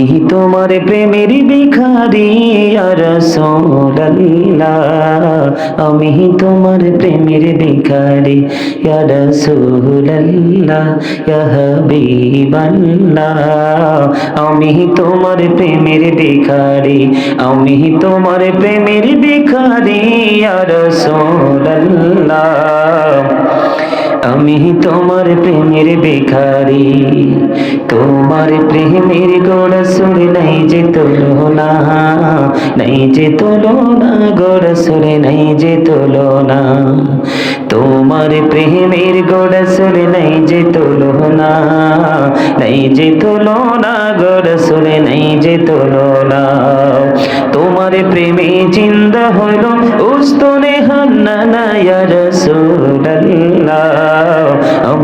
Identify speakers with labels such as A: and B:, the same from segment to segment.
A: আমি তোমার প্রেমের ভিখারি রসোল্লাহ আমি তোমার প্রেমের ভিখারি রসোল্লাহ হাবিবাল্লাহ। আমি তোমার প্রেমের ভিখারি, আমি তোমার প্রেমের ভিখারি। আমি তোমার প্রেমের বেকারি তোমার প্রেমের গোড়া সুরে নাই যে তুলনা, নাই যে তোলো না গোড়া সুরে নাই যে তুলনা। তোমার প্রেমের গোড়া সুরে নাই যে তোলো না নাই যে তোলো না গোড়া সুরে নাই যে তোলো না তোমার প্রেমে চিন্তা হইল উস্তনে হান্না না রসুল্লাহ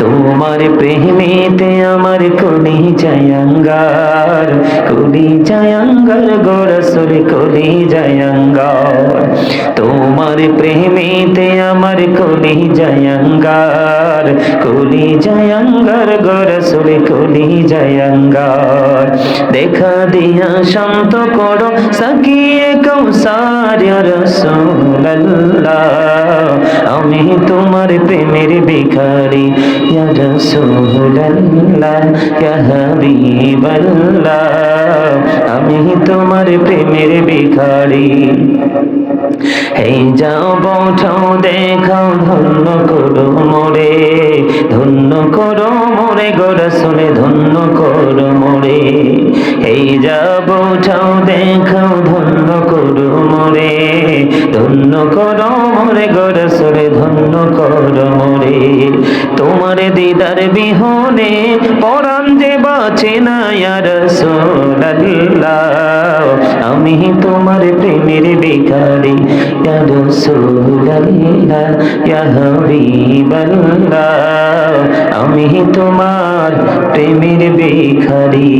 A: তোমার প্রেমেতে আমার কলি জায়াঙ্গার কলি জায়াঙ্গার গোরসুর কলি জায়াঙ্গার তোমার প্রেমেতে আমার কলি জায়াঙ্গার কলি জায়াঙ্গার গোরসুর কলি জায়াঙ্গার দেখা দিয়া শান্ত করো সাকিয়ে কৌসার রসুল্লাহ আমি তোমার প্রেমের ভিখারি। আমি তোমার প্রেমের ভিখারি। এই যাও বৌঠাও দেখাও, ধন্য করো মোরে, ধন্য করো মোরে গোরা শুনে ধন্য করো মোরে। এই যা বৌঠাও দেখাও, ধন্য করো মোরে, ধন্য করো মোরে গোরা তোমার দিদার বিহনে পরাণ যে বাঁচে না আমি তোমার প্রেমের হাবিবাল্লাহ। আমি তোমার প্রেমের ভিখারি।